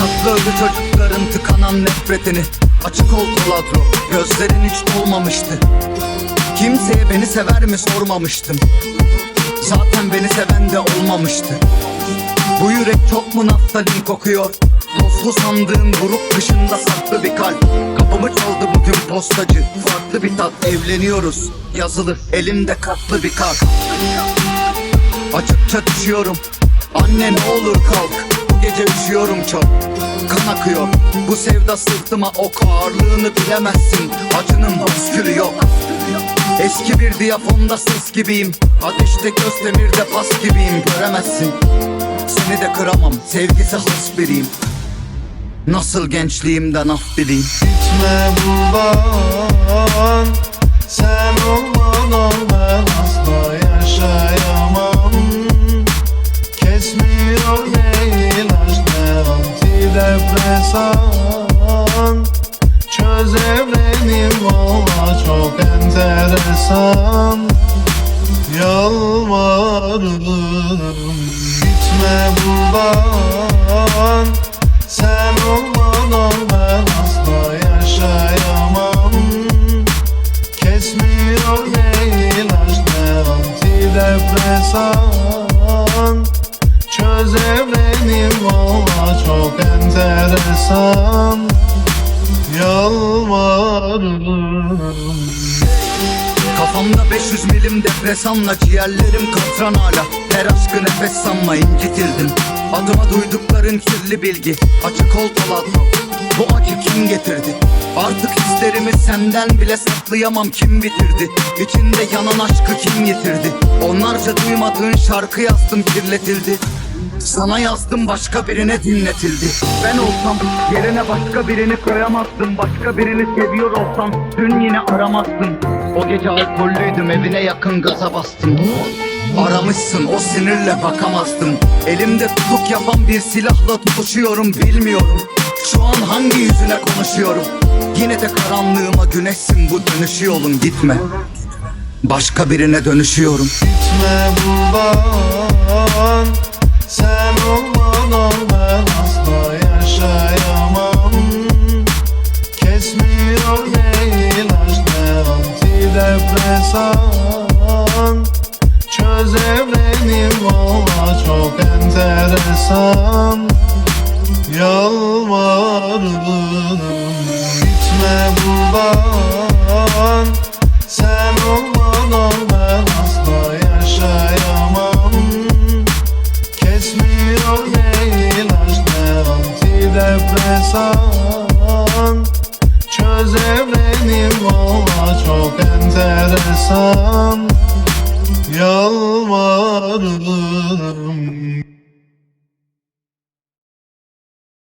Tatlı öldü çocukların tıkanan nefretini. Açık ol Toladro Gözlerin hiç dolmamıştı. Kimseye beni sever mi sormamıştım. Zaten beni seven de olmamıştı. Bu yürek çok mu naftalin kokuyor? Tozlu sandığın grup dışında saklı bir kalp. Kapımı çaldı bugün postacı. Farklı bir tat evleniyoruz. Yazılı elimde katlı bir kart Açıkça düşüyorum. Anne ne olur kalk gece üşüyorum çok. Kan akıyor. Bu sevda sırtıma ok ağırlığını bilemezsin. Acının püskülü yok. Eski bir diyafonda ses gibiyim. Ateşte göz demirde pas gibiyim. Göremezsin. Seni de kıramam. Sevgisi has biriyim. Nasıl gençliğimden af bileyim? Gitme buradan Çözemlenim valla çok enteresan. Yalvarırım Gitme buradan. Sen olmadan ben asla yaşayamam. Kesmiyor ne ilaç ne antidepresan Çözemlenim valla çok enteresan Yalvarırım. Kafamda 500 milim depresanla Ciğerlerim katran hala. Her aşkı nefes sanma incitildim. Adıma duydukların kirli bilgi Açık ol talatro Bu acı kim getirdi? Artık hislerimi senden bile saklayamam Kim bitirdi? İçinde yanan aşkı kim yitirdi? Onlarca duymadığın şarkı yazdım kirletildi sana yazdım başka birine dinletildi. Ben olsam yerine başka birini koyamazdım. Başka birini seviyor olsam dün yine aramazdım. O gece alkollüydüm evine yakın gaza bastım. Aramışsın o sinirle bakamazdım. Elimde tutuk yapan bir silahla tutuşuyorum bilmiyorum. Şu an hangi yüzüne konuşuyorum? Yine de karanlığıma güneşsin bu dönüşü yolun. Gitme. Başka birine dönüşüyorum. Gitme buradan antidepresan Çözemlenim valla çok enteresan. Yalvarırım Gitme buradan. Sen olmadan ben asla yaşayamam. Kesmiyor ne ilaç ne antidepresan Çözemlenim valla çok enteresan yalvardım